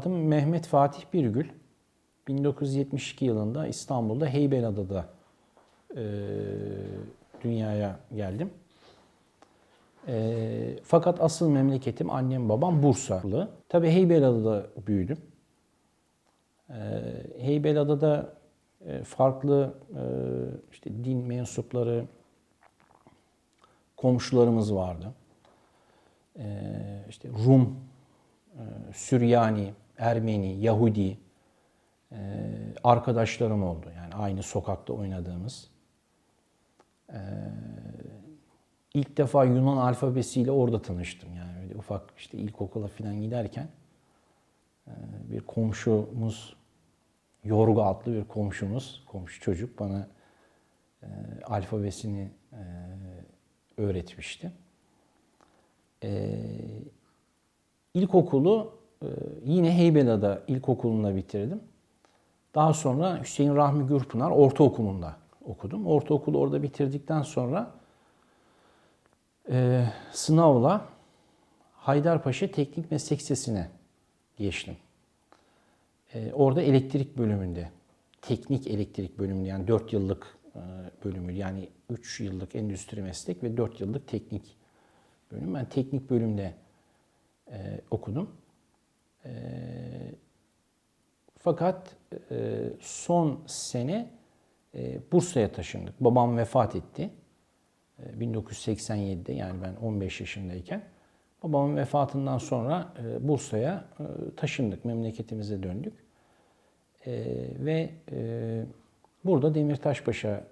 Adım Mehmet Fatih Birgül. 1972 yılında İstanbul'da Heybeliada'da e, dünyaya geldim. E, fakat asıl memleketim annem babam Bursalı. Tabii Heybeliada'da büyüdüm. E, Heybeliada'da e, farklı e, işte din mensupları, komşularımız vardı. E, işte Rum, e, Süryani, Ermeni, Yahudi e, arkadaşlarım oldu. Yani aynı sokakta oynadığımız. E, ilk defa Yunan alfabesiyle orada tanıştım. Yani öyle ufak işte ilkokula falan giderken e, bir komşumuz, Yorgu adlı bir komşumuz, komşu çocuk bana e, alfabesini e, öğretmişti. E, ilkokulu yine Heybeliada İlkokulu'nda bitirdim. Daha sonra Hüseyin Rahmi Gürpınar Ortaokulu'nda okudum. Ortaokulu orada bitirdikten sonra e, sınavla Haydarpaşa Teknik Meslek Lisesi'ne geçtim. E, orada elektrik bölümünde, teknik elektrik bölümünde yani 4 yıllık e, bölümü yani 3 yıllık endüstri meslek ve 4 yıllık teknik bölüm. Ben teknik bölümde e, okudum. E, fakat e, son sene e, Bursa'ya taşındık. Babam vefat etti. E, 1987'de yani ben 15 yaşındayken. Babamın vefatından sonra e, Bursa'ya e, taşındık. Memleketimize döndük. E, ve e, burada Demirtaşpaşa e,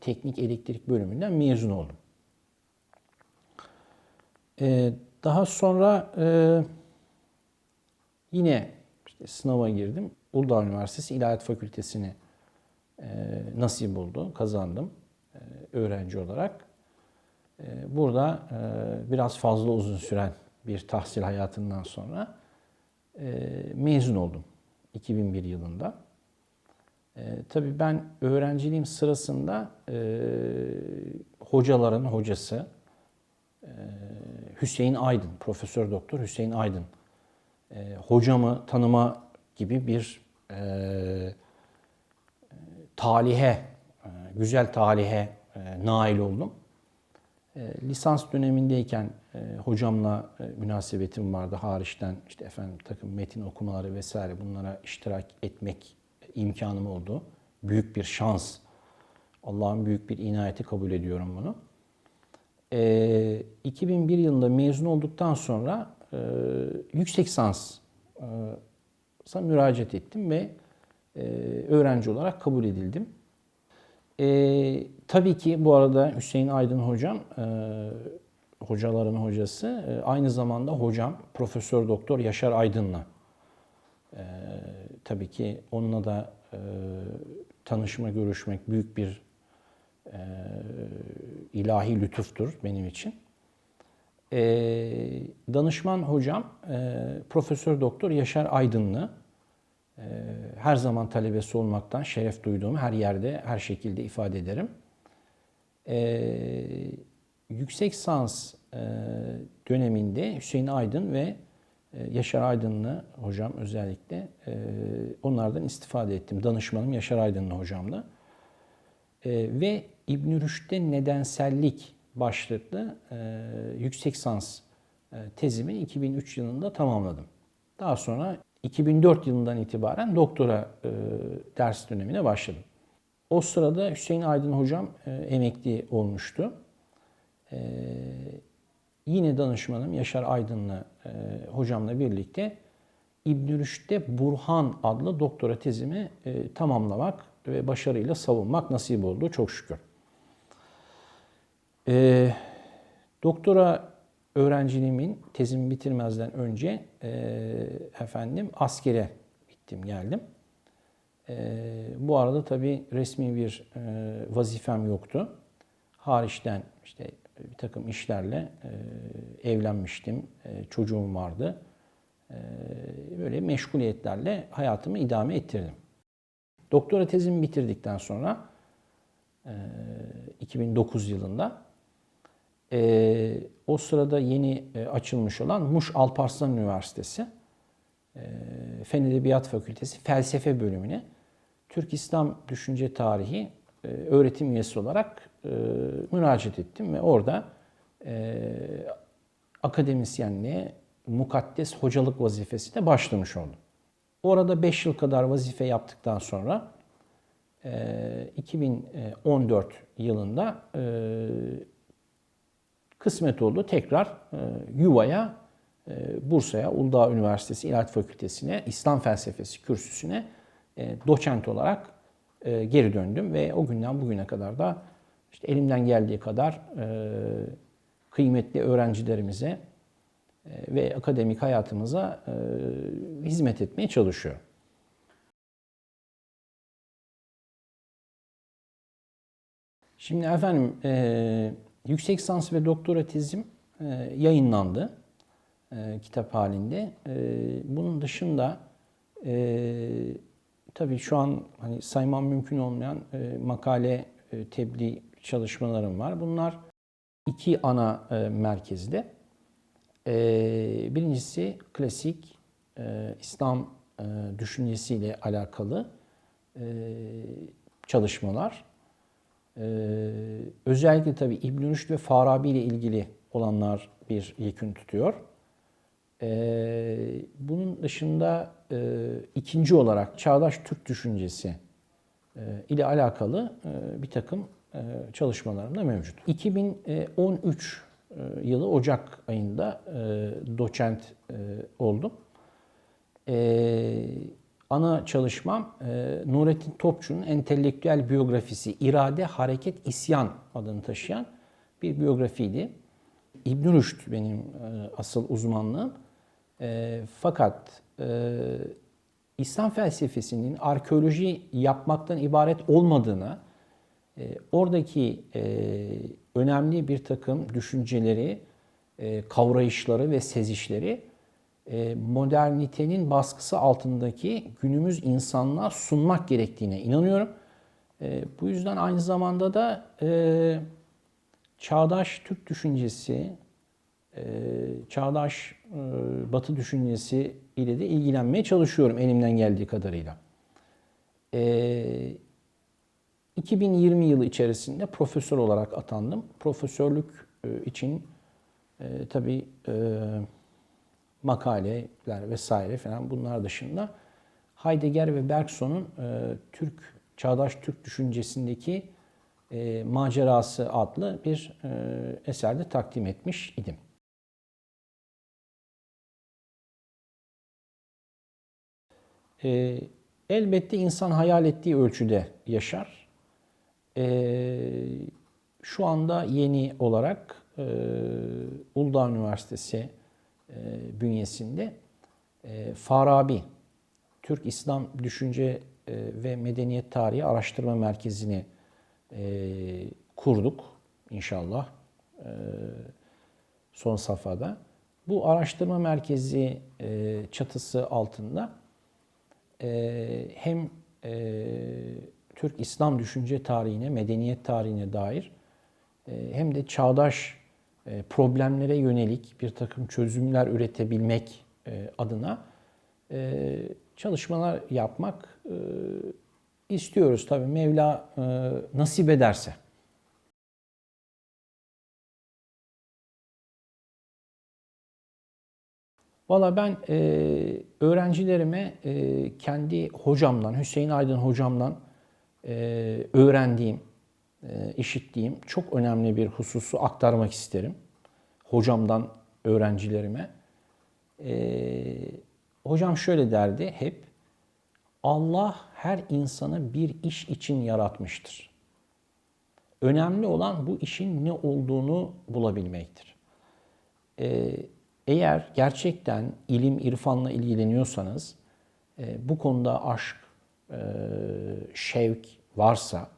Teknik Elektrik Bölümünden mezun oldum. E, daha sonra e, yine işte sınava girdim. Uludağ Üniversitesi İlahiyat Fakültesini e, nasip oldu, kazandım e, öğrenci olarak. E, burada e, biraz fazla uzun süren bir tahsil hayatından sonra e, mezun oldum 2001 yılında. E, tabii ben öğrenciliğim sırasında e, hocaların hocası e, Hüseyin Aydın, Profesör Doktor Hüseyin Aydın e, hocamı tanıma gibi bir e, talihe, e, güzel talihe e, nail oldum. E, lisans dönemindeyken e, hocamla e, münasebetim vardı. Hariçten işte efendim takım metin okumaları vesaire bunlara iştirak etmek imkanım oldu. Büyük bir şans. Allah'ın büyük bir inayeti kabul ediyorum bunu. E, 2001 yılında mezun olduktan sonra e, yüksek lisans e, müracaat ettim ve e, öğrenci olarak kabul edildim. E, tabii ki bu arada Hüseyin Aydın hocam, e, hocaların hocası, e, aynı zamanda hocam Profesör Doktor Yaşar Aydın'la. E, tabii ki onunla da e, tanışma, görüşmek büyük bir e, ilahi lütuftur benim için. E, danışman hocam e, Profesör Doktor Yaşar Aydınlı. E, her zaman talebesi olmaktan şeref duyduğumu her yerde, her şekilde ifade ederim. E, yüksek sans e, döneminde Hüseyin Aydın ve e, Yaşar Aydınlı hocam özellikle onlardan istifade ettim. Danışmanım Yaşar Aydınlı hocamla. Ve İbn Rüşd'de nedensellik başlıklı e, yüksek sans e, tezimi 2003 yılında tamamladım. Daha sonra 2004 yılından itibaren doktora e, ders dönemine başladım. O sırada Hüseyin Aydın hocam e, emekli olmuştu. E, yine danışmanım Yaşar Aydın'la e, hocamla birlikte İbn Rüşd'de Burhan adlı doktora tezimi e, tamamlamak ve başarıyla savunmak nasip oldu çok şükür. E, doktora öğrenciliğimin tezimi bitirmezden önce e, efendim askere gittim geldim. E, bu arada tabii resmi bir e, vazifem yoktu. Hariçten işte bir takım işlerle e, evlenmiştim, e, çocuğum vardı. E, böyle meşguliyetlerle hayatımı idame ettirdim. Doktora tezimi bitirdikten sonra e, 2009 yılında e, o sırada yeni e, açılmış olan Muş Alparslan Üniversitesi e, Fen Edebiyat Fakültesi Felsefe bölümüne Türk İslam Düşünce Tarihi e, öğretim üyesi olarak e, müracaat ettim ve orada e, akademisyenliğe mukaddes hocalık vazifesine başlamış oldum. Orada 5 yıl kadar vazife yaptıktan sonra e, 2014 yılında e, kısmet oldu. Tekrar e, Yuva'ya, e, Bursa'ya, Uludağ Üniversitesi İlahiyat Fakültesi'ne, İslam Felsefesi kürsüsüne e, doçent olarak e, geri döndüm ve o günden bugüne kadar da işte elimden geldiği kadar e, kıymetli öğrencilerimize e, ve akademik hayatımıza e, hizmet etmeye çalışıyorum. Şimdi efendim e, yüksek lisans ve doktora tezim e, yayınlandı e, kitap halinde. E, bunun dışında tabii şu an hani saymam mümkün olmayan makale e, tebliğ çalışmalarım var. Bunlar iki ana merkezde. Birincisi klasik İslam e, düşüncesiyle alakalı çalışmalar. Ee, özellikle tabii İbn Rüşd ve Farabi ile ilgili olanlar bir yekün tutuyor. Ee, bunun dışında e, ikinci olarak çağdaş Türk düşüncesi e, ile alakalı e, bir takım çalışmalarım da mevcut. 2013 e, yılı Ocak ayında doçent oldum. Ana çalışmam e, Nurettin Topçu'nun entelektüel biyografisi İrade, Hareket, İsyan adını taşıyan bir biyografiydi. İbn Rüşd benim e, asıl uzmanlığım. E, fakat İslam felsefesinin arkeoloji yapmaktan ibaret olmadığına, e, oradaki önemli bir takım düşünceleri, kavrayışları ve sezişleri modernitenin baskısı altındaki günümüz insanlığa sunmak gerektiğine inanıyorum. E, bu yüzden aynı zamanda da e, çağdaş Türk düşüncesi, çağdaş Batı düşüncesi ile de ilgilenmeye çalışıyorum elimden geldiği kadarıyla. 2020 yılı içerisinde profesör olarak atandım. Profesörlük için tabii makaleler vesaire falan bunlar dışında Heidegger ve Bergson'un e, Türk çağdaş Türk düşüncesindeki e, macerası adlı bir e, eserde takdim etmiş idim. E, elbette insan hayal ettiği ölçüde yaşar. E, şu anda yeni olarak e, Uludağ Üniversitesi e, bünyesinde e, Farabi, Türk İslam Düşünce e, ve Medeniyet Tarihi Araştırma Merkezi'ni kurduk inşallah son safhada. Bu araştırma merkezi çatısı altında hem Türk İslam düşünce tarihine, medeniyet tarihine dair hem de çağdaş e, problemlere yönelik bir takım çözümler üretebilmek e, adına e, çalışmalar yapmak istiyoruz. Tabii Mevla nasip ederse. Valla ben e, öğrencilerime e, kendi hocamdan, Hüseyin Aydın hocamdan e, öğrendiğim, e, işittiğim çok önemli bir hususu aktarmak isterim. Hocamdan öğrencilerime. E, hocam şöyle derdi hep, Allah her insanı bir iş için yaratmıştır. Önemli olan bu işin ne olduğunu bulabilmektir. E, eğer gerçekten ilim, irfanla ilgileniyorsanız, bu konuda aşk, şevk varsa,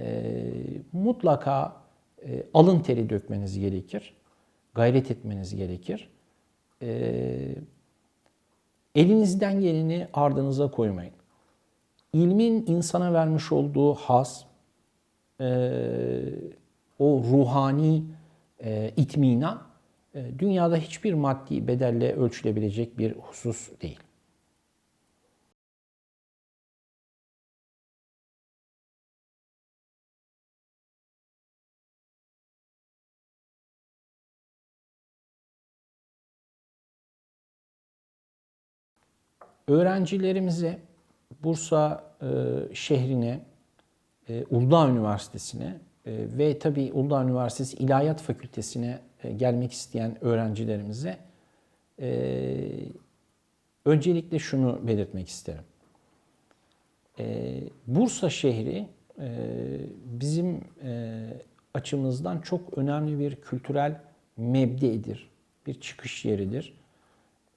e, mutlaka e, alın teri dökmeniz gerekir. Gayret etmeniz gerekir. E, elinizden geleni ardınıza koymayın. İlmin insana vermiş olduğu has, e, o ruhani e, itminan, e, dünyada hiçbir maddi bedelle ölçülebilecek bir husus değil. Öğrencilerimize Bursa e, şehrine, e, Uludağ Üniversitesi'ne e, ve tabii Uludağ Üniversitesi İlahiyat Fakültesi'ne e, gelmek isteyen öğrencilerimize e, öncelikle şunu belirtmek isterim. E, Bursa şehri e, bizim e, açımızdan çok önemli bir kültürel mebdedir, bir çıkış yeridir.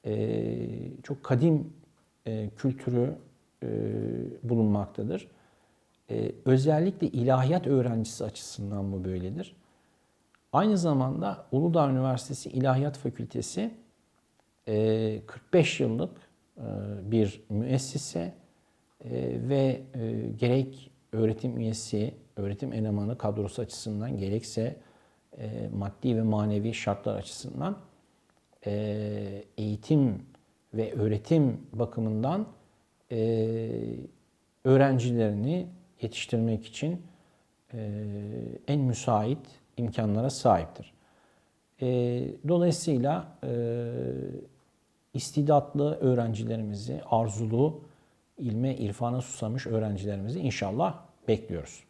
E, çok kadim e, kültürü e, bulunmaktadır. E, özellikle ilahiyat öğrencisi açısından bu böyledir. Aynı zamanda Uludağ Üniversitesi İlahiyat Fakültesi e, 45 yıllık bir müessese ve gerek öğretim üyesi, öğretim elemanı kadrosu açısından gerekse maddi ve manevi şartlar açısından eğitim ve öğretim bakımından e, öğrencilerini yetiştirmek için e, en müsait imkanlara sahiptir. E, dolayısıyla e, istidatlı öğrencilerimizi, arzulu, ilme, irfana susamış öğrencilerimizi inşallah bekliyoruz.